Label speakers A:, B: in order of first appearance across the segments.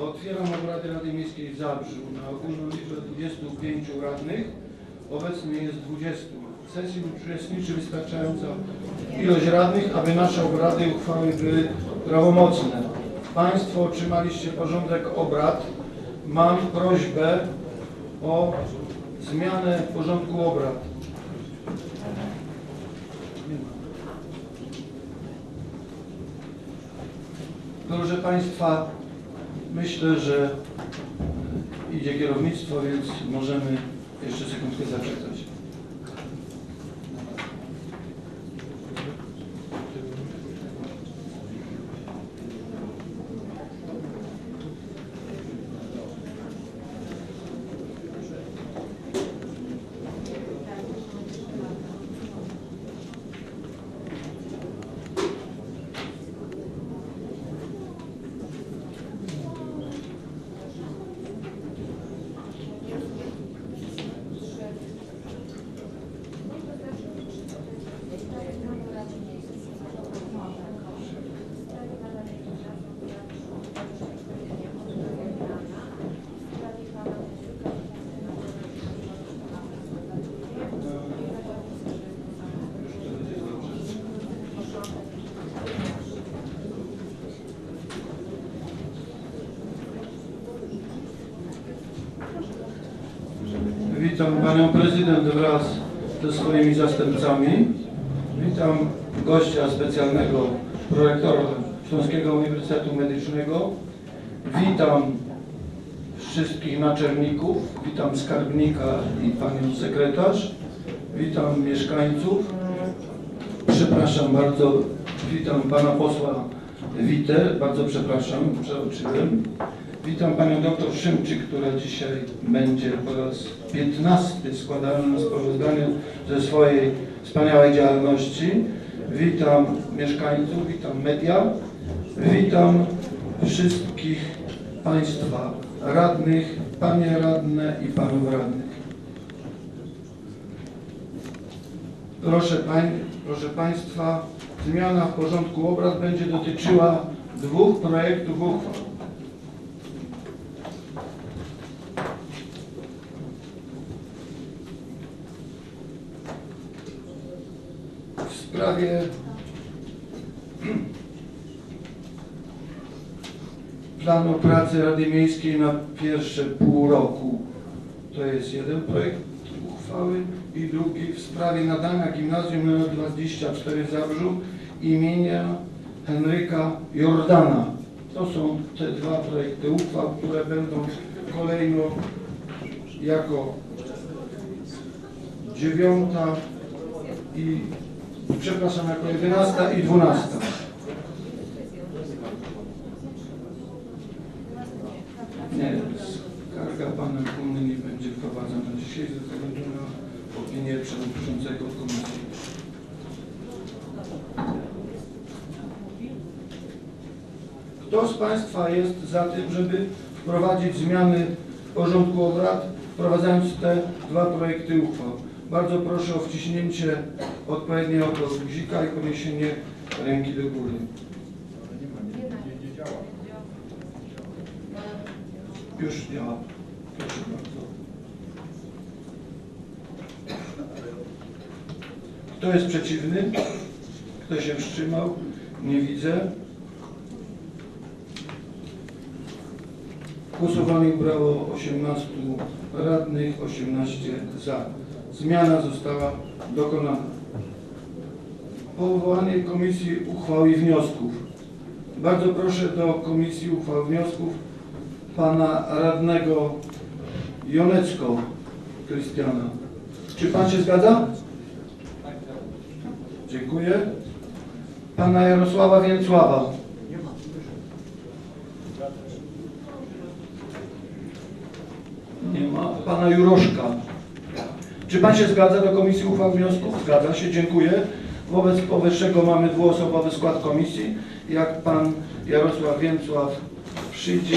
A: Otwieram obrady Rady Miejskiej w Zabrzu na ogólną liczbę 25 radnych. Obecnie jest 20. W sesji uczestniczy wystarczająca ilość radnych, aby nasze obrady uchwały były prawomocne. Państwo otrzymaliście porządek obrad. Mam prośbę o zmianę porządku obrad. Proszę Państwa, myślę, że idzie kierownictwo, więc możemy jeszcze sekundkę zaczekać. Witam Panią Prezydent wraz ze swoimi zastępcami. Witam gościa specjalnego, prorektora Śląskiego Uniwersytetu Medycznego. Witam wszystkich naczelników, witam skarbnika i Panią Sekretarz. Witam mieszkańców. Przepraszam bardzo, witam Pana Posła Witę, bardzo przepraszam, przeoczyłem. Witam Panią doktor Szymczyk, która dzisiaj będzie po raz 15 składała nam sprawozdanie ze swojej wspaniałej działalności. Witam mieszkańców, witam media, witam wszystkich Państwa radnych, Panie radne i Panów radnych. Proszę, pań, proszę Państwa, zmiana w porządku obrad będzie dotyczyła dwóch projektów uchwał. w sprawie planu pracy Rady Miejskiej na pierwsze pół roku. To jest jeden projekt uchwały i drugi w sprawie nadania gimnazjum nr 24 w Zabrzu imienia Henryka Jordana. To są te dwa projekty uchwał, które będą kolejno jako dziewiąta i przepraszam, jako 11 i 12. Nie, pana Kuny nie będzie wprowadzana dzisiaj ze względu na opinię przewodniczącego komisji. Kto z Państwa jest za tym, żeby wprowadzić zmiany w porządku obrad, wprowadzając te dwa projekty uchwał? Bardzo proszę o wciśnięcie odpowiedniego guzika i podniesienie ręki do góry. Już działa. Kto jest przeciwny? Kto się wstrzymał? Nie widzę. Głosowanie brało 18 radnych, 18 za. Zmiana została dokonana. Powołanie Komisji Uchwał i Wniosków. Bardzo proszę do Komisji Uchwał i Wniosków Pana Radnego Jonecko Krystiana. Czy Pan się zgadza? Dziękuję. Pana Jarosława Więcława. Nie ma. Pana Juroszka. Czy Pan się zgadza do Komisji Uchwał Wniosków? Zgadza się, dziękuję. Wobec powyższego mamy dwuosobowy skład komisji. Jak Pan Jarosław Więcław przyjdzie,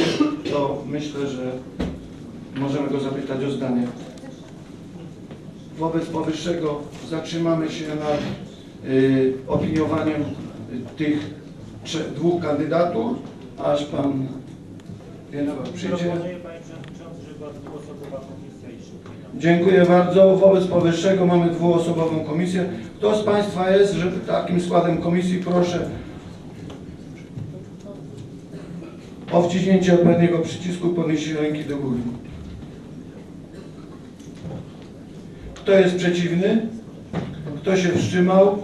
A: to myślę, że możemy go zapytać o zdanie. Wobec powyższego zatrzymamy się nad y, opiniowaniem y, tych trzech, dwóch kandydatur, aż Pan
B: Więc przyjdzie... Dziękuję bardzo. Wobec powyższego mamy dwuosobową komisję. Kto z Państwa jest, żeby takim składem komisji proszę o wciśnięcie odpowiedniego przycisku podniesienie ręki do góry. Kto jest przeciwny? Kto się wstrzymał?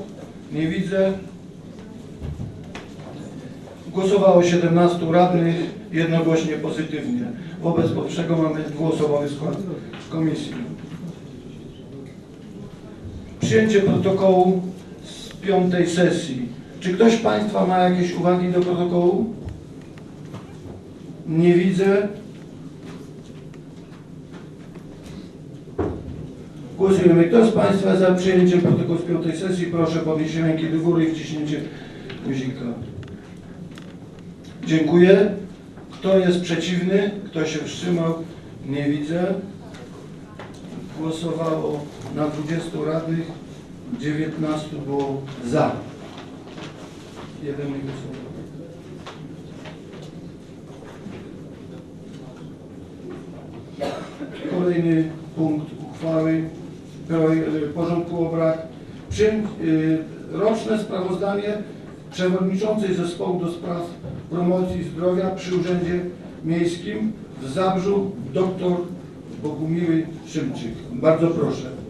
B: Nie widzę. Głosowało 17 radnych jednogłośnie pozytywnie. Wobec powyższego mamy dwuosobowy skład komisji. Przyjęcie protokołu z piątej sesji. Czy ktoś z Państwa ma jakieś uwagi do protokołu? Nie widzę. Głosujemy. Kto z Państwa za przyjęciem protokołu z piątej sesji? Proszę podnieść ręki do góry i wciśnięcie guzika. Dziękuję. Kto jest przeciwny? Kto się wstrzymał? Nie widzę. Głosowało na 20 radnych, 19 było za. Jeden głosował. Kolejny punkt uchwały porządku obrad. Y, roczne sprawozdanie przewodniczącej zespołu do spraw promocji zdrowia przy Urzędzie Miejskim w Zabrzu dr Bogumiły Szymczyk. Bardzo proszę.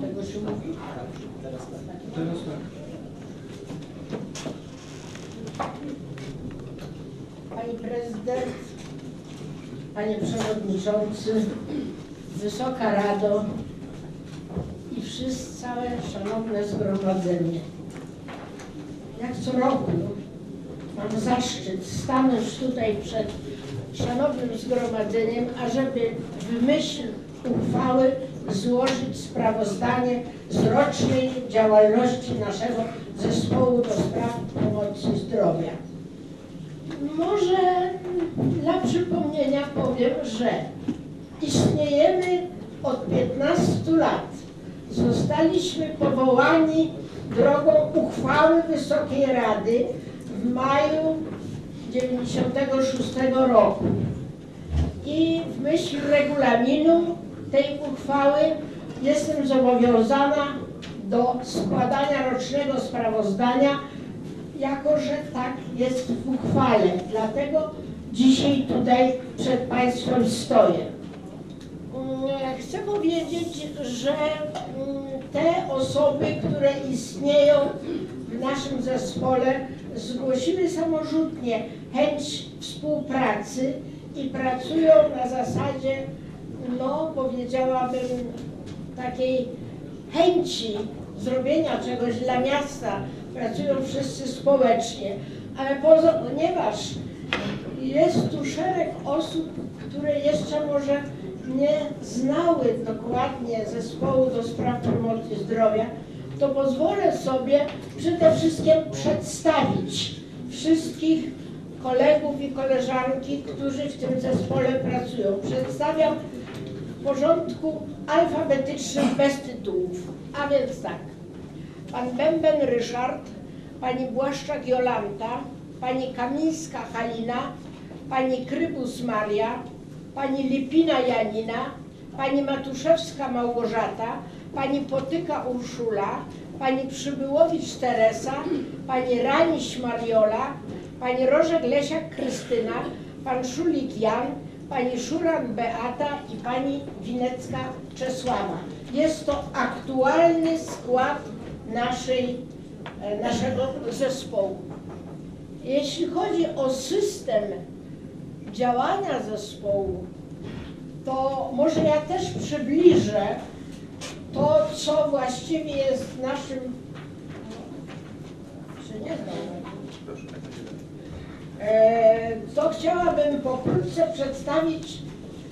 A: Tego się Pani Prezydent, Panie Przewodniczący, Wysoka Rado i wszyscy, całe szanowne zgromadzenie. Jak co roku mam zaszczyt stanąć tutaj przed szanownym zgromadzeniem, ażeby w myśl uchwały złożyć sprawozdanie z rocznej działalności naszego zespołu do spraw promocji zdrowia. Może dla przypomnienia powiem, że istniejemy od 15 lat. Zostaliśmy powołani drogą uchwały Wysokiej Rady w maju 96 roku. I w myśl regulaminu tej uchwały jestem zobowiązana do składania rocznego sprawozdania jako że tak jest w uchwale. Dlatego dzisiaj tutaj przed Państwem stoję. Mm, Chcę powiedzieć, że mm, te osoby, które istnieją w naszym zespole, zgłosiły samorzutnie chęć współpracy i pracują na zasadzie, no powiedziałabym, takiej chęci zrobienia czegoś dla miasta, pracują wszyscy społecznie, ale poza, ponieważ jest tu szereg osób, które jeszcze może nie znały dokładnie zespołu do spraw promocji zdrowia, to pozwolę sobie przede wszystkim przedstawić wszystkich kolegów i koleżanki, którzy w tym zespole pracują. Przedstawiam w porządku alfabetycznym bez tytułów. A więc tak. Pan Bęben Ryszard, pani Błaszczak Jolanta, pani Kamińska Halina, pani Krybus Maria, pani Lipina Janina, pani Matuszewska Małgorzata, pani Potyka Urszula, pani Przybyłowicz Teresa, pani Raniś Mariola, pani Rożek Lesiak Krystyna, pan Szulik Jan, pani Szuran Beata i pani Winecka Czesława. Jest to aktualny skład naszej, e, naszego zespołu. Jeśli chodzi o system działania zespołu, to może ja też przybliżę to, co właściwie jest naszym. Czy nie zdążę? E, to chciałabym pokrótce przedstawić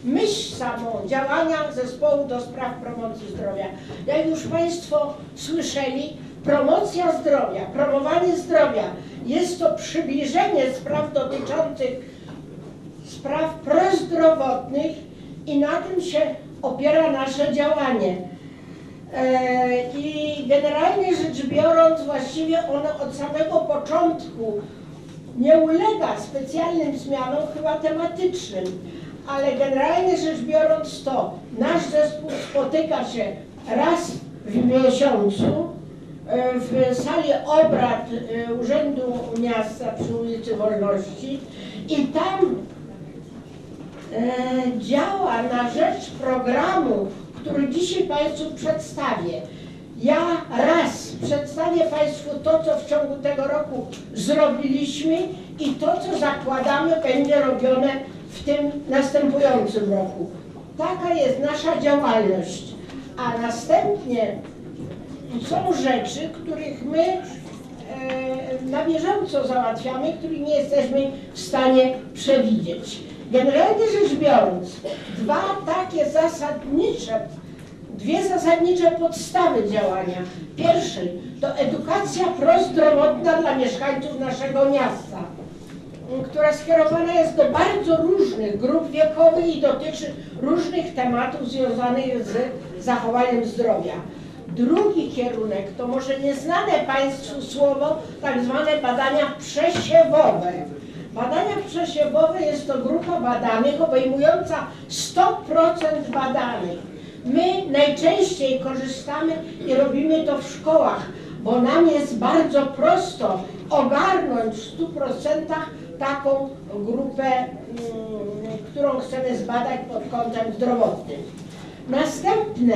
A: myśl samą działania zespołu do spraw promocji zdrowia. Jak już Państwo słyszeli, promocja zdrowia, promowanie zdrowia Jest to przybliżenie spraw dotyczących spraw prozdrowotnych i na tym się opiera nasze działanie. E, I generalnie rzecz biorąc, właściwie ono od samego początku nie ulega specjalnym zmianom chyba tematycznym, ale generalnie rzecz biorąc to nasz zespół spotyka się raz w miesiącu e, w sali obrad e, Urzędu Miasta przy ulicy Wolności. I tam działa na rzecz programu, który dzisiaj Państwu przedstawię. Ja raz przedstawię Państwu to, co w ciągu tego roku zrobiliśmy i to, co zakładamy będzie robione w tym następującym roku. Taka jest nasza działalność. A następnie są rzeczy, których my e, na bieżąco załatwiamy, których nie jesteśmy w stanie przewidzieć. Generalnie rzecz biorąc, dwa takie zasadnicze, dwie zasadnicze podstawy działania. Pierwszy to edukacja prozdrowotna dla mieszkańców naszego miasta, która skierowana jest do bardzo różnych grup wiekowych i dotyczy różnych tematów związanych z zachowaniem zdrowia. Drugi kierunek to może nieznane Państwu słowo, tak zwane badania przesiewowe. Badania przesiewowe jest to grupa badanych obejmująca 100% badanych. My najczęściej korzystamy i robimy to w szkołach, bo nam jest bardzo prosto ogarnąć w 100% taką grupę, mm, którą chcemy zbadać pod kątem zdrowotnym. Następne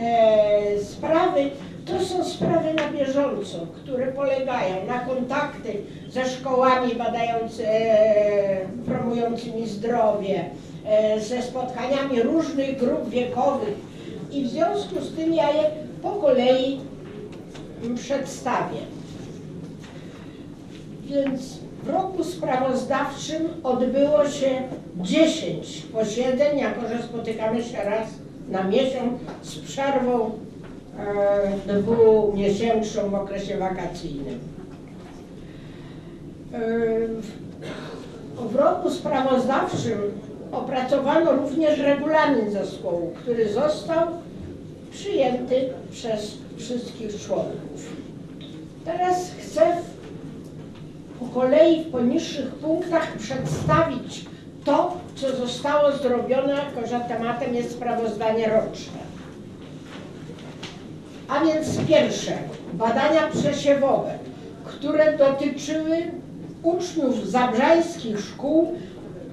A: e, sprawy to są sprawy na bieżąco, które polegają na kontakty ze szkołami badający, e, promującymi zdrowie, e, ze spotkaniami różnych grup wiekowych i w związku z tym ja je po kolei przedstawię. Więc w roku sprawozdawczym odbyło się 10 posiedzeń, jako że spotykamy się raz na miesiąc z przerwą dwumiesięczną w okresie wakacyjnym. E, w roku sprawozdawczym opracowano również regulamin zespołu, który został przyjęty przez wszystkich członków. Teraz chcę po kolei w poniższych punktach przedstawić to, co zostało zrobione, jako że tematem jest sprawozdanie roczne. A więc pierwsze, badania przesiewowe, które dotyczyły uczniów zabrzańskich szkół,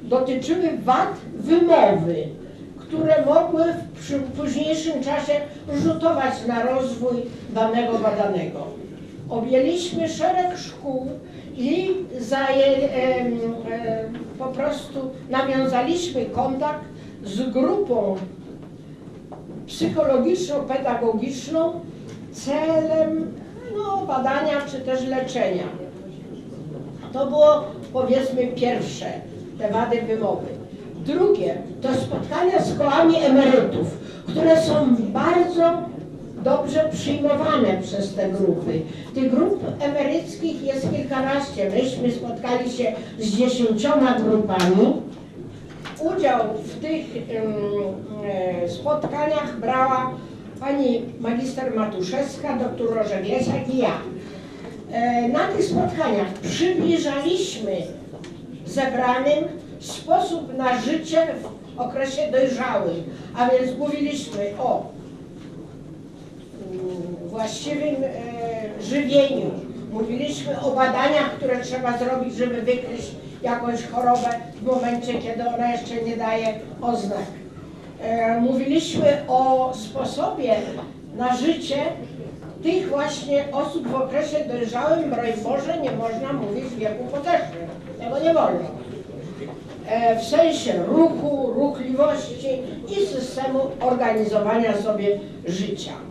A: dotyczyły wad wymowy, które mogły w późniejszym czasie rzutować na rozwój danego badanego. Objęliśmy szereg szkół i zaję, em, em, po prostu nawiązaliśmy kontakt z grupą psychologiczno-pedagogiczną celem no, badania czy też leczenia. To było powiedzmy pierwsze, te wady wymowy. Drugie to spotkania z kołami emerytów, które są bardzo dobrze przyjmowane przez te grupy. Tych grup emeryckich jest kilkanaście. Myśmy spotkali się z dziesięcioma grupami. Udział w tych e, spotkaniach brała pani magister Matuszewska, doktor Rożek Lesiak i ja. E, Na tych spotkaniach przybliżaliśmy zebranym sposób na życie w okresie dojrzałym, a więc mówiliśmy o mm, właściwym e, żywieniu. Mówiliśmy o badaniach, które trzeba zrobić, żeby wykryć jakąś chorobę w momencie, kiedy ona jeszcze nie daje oznak. E, mówiliśmy o sposobie na życie tych właśnie osób w okresie dojrzałym, broń Boże, nie można mówić w wieku podeszłym. Tego nie wolno. E, w sensie ruchu, ruchliwości i systemu organizowania sobie życia.